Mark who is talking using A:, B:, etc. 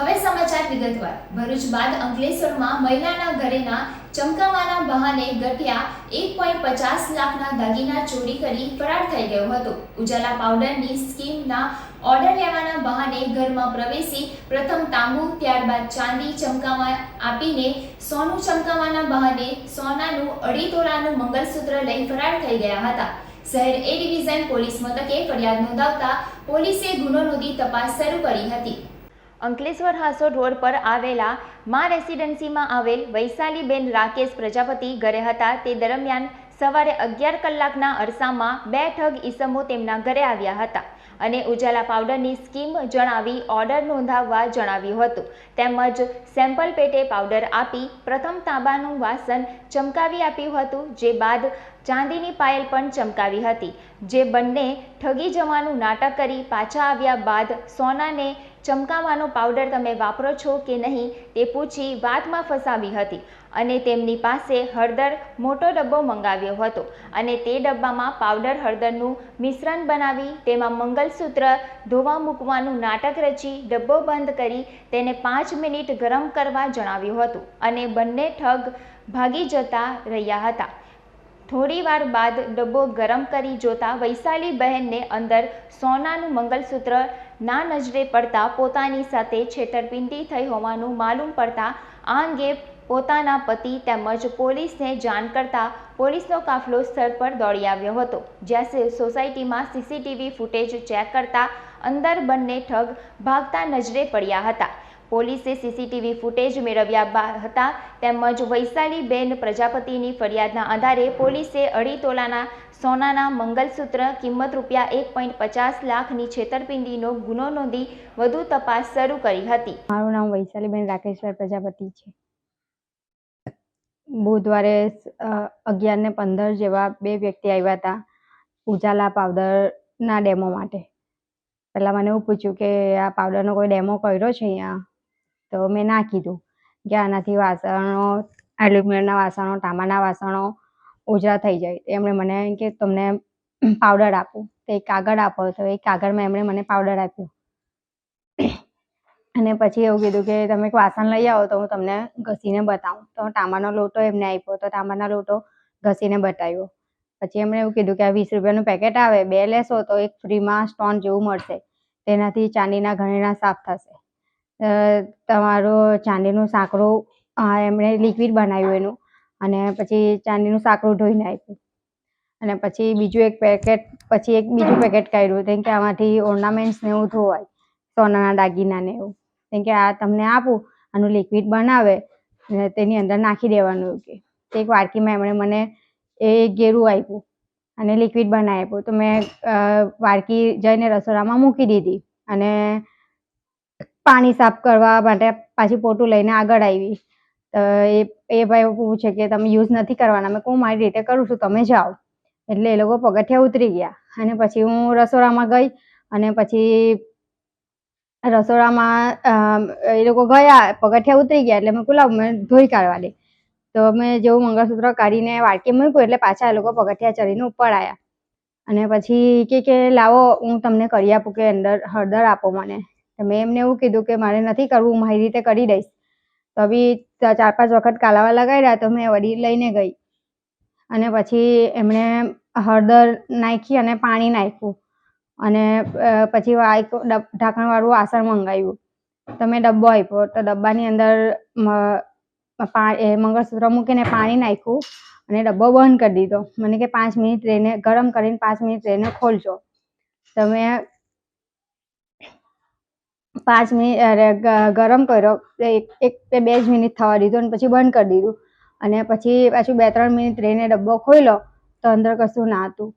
A: હવે સમાચાર વિગતવાર. ભરૂચ બાદ અંકલેશ્વરમાં મહિલાના ઘરેના ચમકાવાના બહાને ગઠિયા એક પોઈન્ટ પચાસ લાખના દાગીના ચોરી કરી ફરાર થઈ ગયો હતો. ઉજાલા પાવડરની સ્કીમના ઓર્ડર લેવાના બહાને ઘરમાં પ્રવેશી પ્રથમ તાંબુ, ત્યારબાદ ચાંદી ચમકાવા આપીને સોનું ચમકાવાના બહાને સોનાનું અઢી તોલાનું મંગલસૂત્ર લઈ ફરાર થઈ ગયા હતા. શહેર એ ડિવિઝન પોલીસ મથકે ફરિયાદ નોંધાવતા પોલીસે ગુનો નોંધી તપાસ શરૂ કરી હતી. અંકલેશ્વર હાસોડ રોડ પર આવેલા મા રેસિડેન્સીમાં આવેલ વૈશાલીબેન રાકેશ પ્રજાપતિ ઘરે હતા. તે દરમિયાન સવારે અગિયાર કલાકના અરસામાં બે ઠગ ઈસમો તેમના ઘરે આવ્યા હતા અને ઉજાલા પાવડરની સ્કીમ જણાવી ઓર્ડર નોંધાવવા જણાવ્યું હતું. તેમજ સેમ્પલ પેટે પાવડર આપી પ્રથમ તાંબાનું વાસણ ચમકાવી આપ્યું હતું, જે બાદ ચાંદીની પાયલ પણ ચમકાવી હતી. જે બંને ઠગી જવાનું નાટક કરી પાછા આવ્યા બાદ સોનાને ચમકાવવાનો પાવડર તમે વાપરો છો કે નહીં તે પૂછી વાતમાં ફસાવી હતી અને તેમની પાસે હળદર મોટો ડબ્બો મંગાવ્યો હતો અને તે ડબ્બામાં પાવડર હળદરનું મિશ્રણ બનાવી તેમાં મંગલસૂત્ર, ધોવા મૂકવાનું નાટક રચી ડબ્બો બંધ કરી તેને પાંચ મિનિટ ગરમ કરવા જણાવ્યું હતું અને બંને ઠગ ભાગી જતા રહ્યા હતા. થોડી વાર બાદ ડબ્બો ગરમ કરી જોતા વૈશાલી બહેનને અંદર સોનાનું મંગલસૂત્ર ના નજરે પડતા પોતાની સાથે છેતરપિંડી થઈ હોવાનું માલુમ પડતા આ અંગે પોતાના પતિ તેમજ પોલીસને જાણ કરતા પોલીસનો કાફલો સ્થળ પર દોડી આવ્યો હતો, જ્યાં સોસાયટીમાં સીસીટીવી ફૂટેજ ચેક કરતા અંદર બંને ઠગ ભાગતા નજરે પડ્યા હતા. પોલીસે સીસીટીવી ફૂટેજ મેળવ્યા હતા. તેમજ વૈશાલીબેન પ્રજાપતિની ફરિયાદના આધારે પોલીસે અઢી તોલાના સોનાના મંગલસૂત્ર કિંમત રૂપિયા એક પોઈન્ટ પચાસ લાખની છેતરપિંડીનો ગુનો નોંધી વધુ તપાસ શરૂ કરી હતી.
B: મારું નામ વૈશાલીબેન રાકેશભાઈ પ્રજાપતિ છે. બુધવારે અગિયાર ને પંદર જેવા બે વ્યક્તિ આવ્યા હતા ઉજાલા પાવડરના ડેમો માટે. પહેલાં મને એવું પૂછ્યું કે આ પાવડરનો કોઈ ડેમો કર્યો છે અહીંયા? તો મેં ના કીધું. કે આનાથી વાસણો એલ્યુમિનિયમના વાસણો, તાંબાના વાસણો ઓછા થઈ જાય. એમણે મને કે તમને પાવડર આપો. તો એક કાગળ આપો તો એ કાગળમાં એમણે મને પાવડર આપ્યો. અને પછી એવું કીધું કે તમે એક વાસણ લઈ આવો તો હું તમને ઘસીને બતાવું. તો તાંબાનો લોટો એમને આપ્યો. તો તાંબાનો લોટો ઘસીને બતાવ્યો. પછી એમણે એવું કીધું કે આ વીસ રૂપિયાનું પેકેટ આવે. બે લેશો તો એક ફ્રીમાં સ્ટોન જેવું મળશે. તેનાથી ચાંદીના ઘરેણા સાફ થશે. તમારું ચાંદીનું સાંકળું એમણે લિક્વિડ બનાવ્યું એનું. અને પછી ચાંદીનું સાંકળું ધોઈને આપ્યું. અને પછી બીજું એક પેકેટ પછી એક બીજું પેકેટ કાઢ્યું. કેમ કે આમાંથી ઓર્નામેન્ટ્સ ને એવું ધોવાય, સોનાના દાગીના ને એવું. કેમ કે આ તમને આપું, આનું લિક્વિડ બનાવે અને તેની અંદર નાખી દેવાનું કે. એક વાડકીમાં એમણે મને એ ગેરું આપ્યું અને લિક્વિડ બનાવી આપ્યું. તો મેં વાડકી જઈને રસોડામાં મૂકી દીધી. અને પાણી સાફ કરવા માટે પાછી પોટું લઈને આગળ આવી. તો એ એ ભાઈ પૂછે કે તમે યુઝ નથી કરવાના. મેં કહું મારી રીતે કરું છું, તમે જાઓ. એટલે એ લોકો પગથિયા ઉતરી ગયા. અને પછી હું રસોડામાં ગઈ અને પછી રસોડામાં એ લોકો ગયા, પગથિયા ઉતરી ગયા. એટલે મેં કુલાવ મેં ધોઈ કાઢવા દે. તો મેં જેવું મંગળસૂત્ર કાઢીને વાડકી મૂક્યું એટલે પાછા એ લોકો પગથિયા ચડીને ઉપર આવ્યા અને પછી કે કે, લાવો, હું તમને કરી આપું કે અંદર હળદર આપો મને. મેં એમને એવું કીધું કે મારે નથી કરવું, હું મારી રીતે કરી દઈશ. તો બી ચાર પાંચ વખત કાલાવા લગાવ્યા તો મેં વડી લઈને ગઈ. અને પછી એમણે હળદર નાખી અને પાણી નાખ્યું. અને પછી ઢાંકણવાળું આસણ મંગાવ્યું. તો મેં ડબ્બો આપ્યો. તો ડબ્બાની અંદર મંગળસૂત્ર મૂકીને પાણી નાખ્યું અને ડબ્બો બંધ કરી દીધો. મને કે પાંચ મિનિટ રહીને ગરમ કરીને પાંચ મિનિટ રહીને ખોલજો. તો મેં પાંચ મિનિટ ગરમ કર્યો. એક એક કે બે જ મિનિટ થવા દીધું અને પછી બંધ કરી દીધું. અને પછી પાછું બે ત્રણ મિનિટ રહીને ડબ્બો ખોલ્યો તો અંદર કશું ના હતું.